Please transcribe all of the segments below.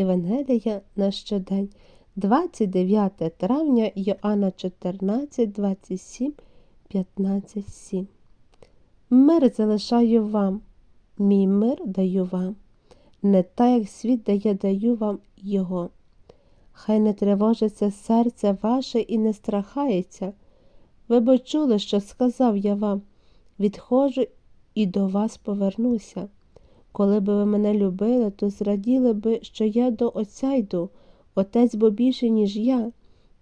Євангелія на щодень, 29 травня Йоанна 14, 27, 15, 7. Мир залишаю вам, мій мир даю вам, не так, як світ дає, даю вам його. Хай не тривожиться серце ваше і не страхається. Ви бо чули, що сказав я вам, відходжу і до вас повернуся. Коли би ви мене любили, то зраділи би, що я до Отця йду, Отець бо більше, ніж я.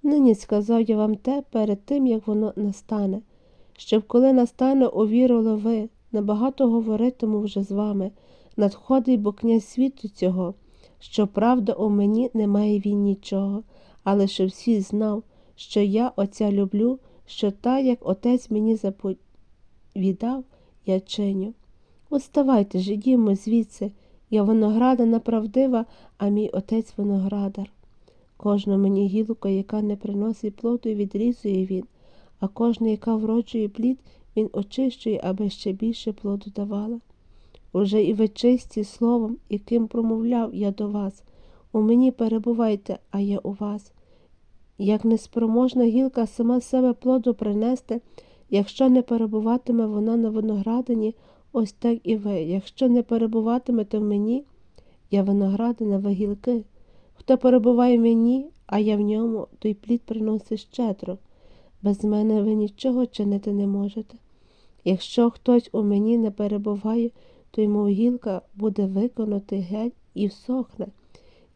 Нині сказав я вам те перед тим, як воно настане, щоб коли настане, увірили ви, набагато говоритиму вже з вами, надходить бо князь світу цього, що правда у мені немає він нічого, але щоб всі знав, що я Отця люблю, що так, як Отець мені заповідав, я чиню. Уставайте ж, ідімо звідси, я виноградина правдива, а мій отець виноградар. Кожну мені гілку, яка не приносить плоду, відрізує він, а кожна, яка вроджує плід, він очищує, аби ще більше плоду давала. Уже і ви чисті словом, яким промовляв я до вас. У мені перебувайте, а я у вас. Як неспроможна гілка сама себе плоду принести, якщо не перебуватиме вона на виноградині, ось так і ви, якщо не перебуватимете в мені, я виноградина, ви гілки. Хто перебуває в мені, а я в ньому, той плід приносить щедро. Без мене ви нічого чинити не можете. Якщо хтось у мені не перебуває, то йому гілка буде виконати геть і всохне.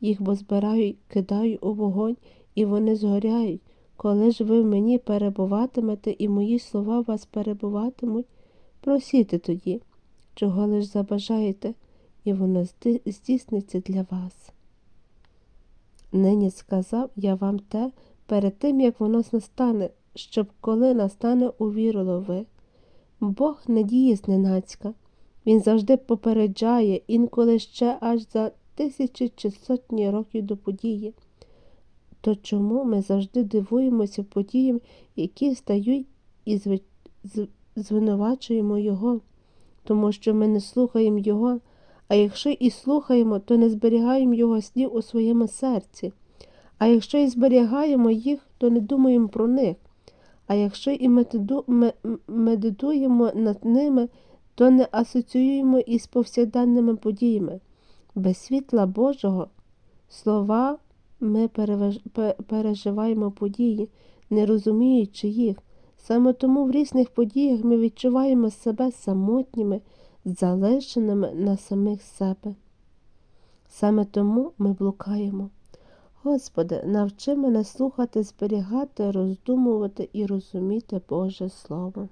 Їх бо збираю, кидаю у вогонь, і вони згоряють. Коли ж ви в мені перебуватимете, і мої слова вас перебуватимуть, просіте тоді, чого лиш забажаєте, і воно здійсниться для вас. Нині сказав я вам те перед тим, як воно настане, щоб коли настане, увірило ви. Бог не діє зненацька, Він завжди попереджає, інколи ще аж за тисячі чи сотні років до події. То чому ми завжди дивуємося подіям, які стають і звинувачуємо Його, тому що ми не слухаємо Його, а якщо і слухаємо, то не зберігаємо Його слів у своєму серці, а якщо і зберігаємо їх, то не думаємо про них, а якщо і медитуємо над ними, то не асоціюємо із повсякденними подіями. Без світла Божого слова ми переживаємо події, не розуміючи їх. Саме тому в різних подіях ми відчуваємо себе самотніми, залишеними на самих себе. Саме тому ми блукаємо. Господи, навчи мене слухати, зберігати, роздумувати і розуміти Боже Слово.